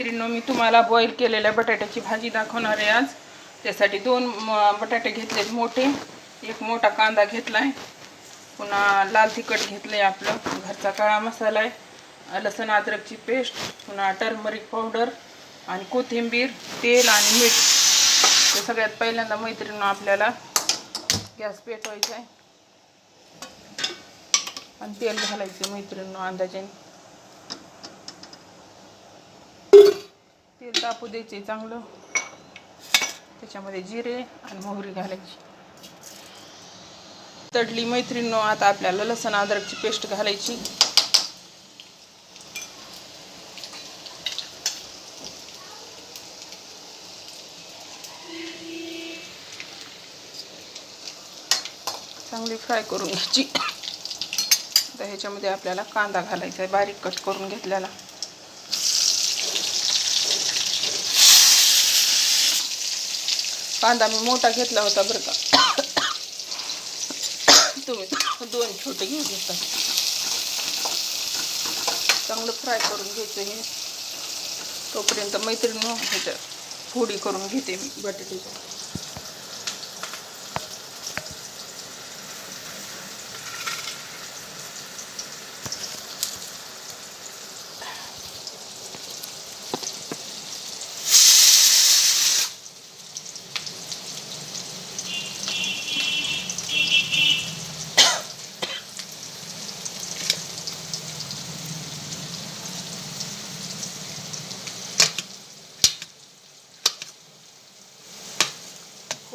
मैत्रिणींनो, मी तुम्हाला बॉईल केलेल्या बटाट्याची भाजी दाखवणार आहे आज. त्यासाठी दोन म- बटाटे घेतलेत मोठे. एक मोठा कांदा घेतलाय. पुन्हा लाल तिखट घेतलं आहे आपलं. घरचा काळा मसाला आहे. लसण अद्रकची पेस्ट. पुन्हा टर्मरिक पावडर आणि कोथिंबीर तेल आणि मीठ. ते सगळ्यात पहिल्यांदा मैत्रिणींनो आपल्याला गॅस पेटवायचा आहे. आणि तेल घालायचं मैत्रिणींनो अंदाजाने. तेल तापू द्यायचे चांगलं. त्याच्यामध्ये जिरे आणि मोहरी घालायची. तडली मैत्रिणीनो आता आपल्याला लसण अद्रकची पेस्ट घालायची. चांगली फ्राय करून घ्यायची. आता ह्याच्यामध्ये आपल्याला कांदा घालायचा आहे बारीक कट करून घेतलेला. कांदा मी मोठा घेतला होता बरं का. तुम्ही दोन छोटे घेऊ शकता चांगलं फ्राय करून घ्यायचं हे. तोपर्यंत मैत्रिणी फोडी करून घेते मी बटाट्याच्या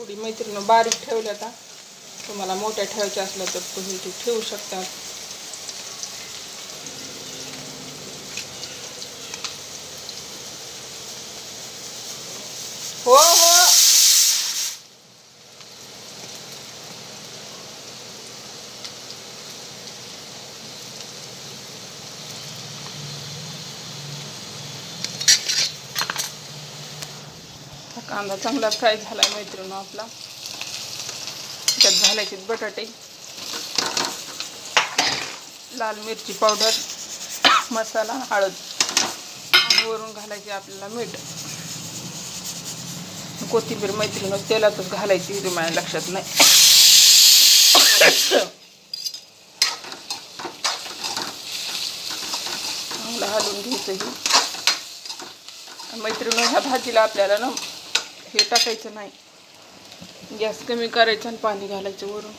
थोडी मैत्रिणी बारीक ठेवल्या आता. तुम्हाला मोठ्या ठेवायच्या असल्या तर तुम्ही ती ठेवू शकता. हो हो. हा कांदा चांगला फ्राय झाला आहे मैत्रिणी आपला. त्यात घालायचे बटाटे. लाल मिरची पावडर मसाला हळद. आणि वरून घालायचे आपल्याला मीठ. कोथिंबीर मैत्रिणी तेलातच घालायची हिरी माझ्या लक्षात नाही. चांगलं हलवून घ्यायचं ही. मैत्रिणी ह्या भाजीला आपल्याला ना हे टाकायचं नाही. गॅस कमी करायचं आणि पाणी घालायचं वरून.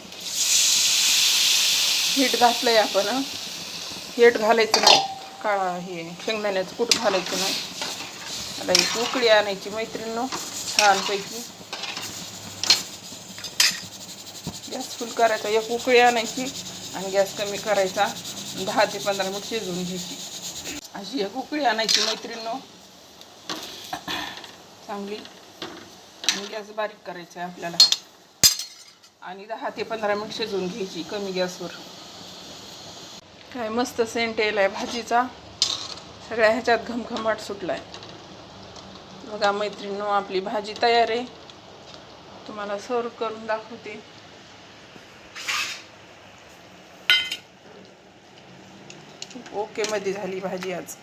हीट घातलंय आपण हं. हीट घालायचं नाही. काळा हे शेंगदाण्याचं कूट घालायचं नाही. आता एक उकळी आणायची मैत्रिणीनं छानपैकी. गॅस फुल करायचा एक उकळी आणायची आणि गॅस कमी करायचा. दहा ते पंधरा मिनिट शिजवून घ्यायची. अशी एक उकळी आणायची मैत्रिणीनं. चांगली. गॅस बारीक करायचा आहे आपल्याला. आणि दहा ते पंधरा मिनिट शिजवून घ्यायची कमी गॅसवर. काय मस्त सेंट येईल आहे भाजीचा. सगळ्या ह्याच्यात घमघमाट सुटला आहे बघा मैत्रिणीनो आपली भाजी तयार आहे. तुम्हाला सर्व करून दाखवते. ओके मध्ये झाली भाजी आज.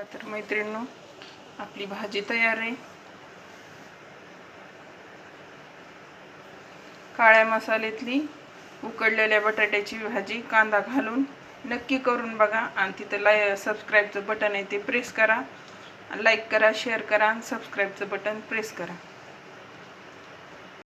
बघा तर मैत्रिणींनो आपली भाजी तयार आहे. काळ्या मसाल्यातली उकडलेल्या बटाट्याची भाजी कांदा घालून नक्की करून बघा आणि तिथं लाय सबस्क्राईबचं बटन आहे ते प्रेस करा. लाईक करा शेअर करा आणि सबस्क्राईबचं बटन प्रेस करा.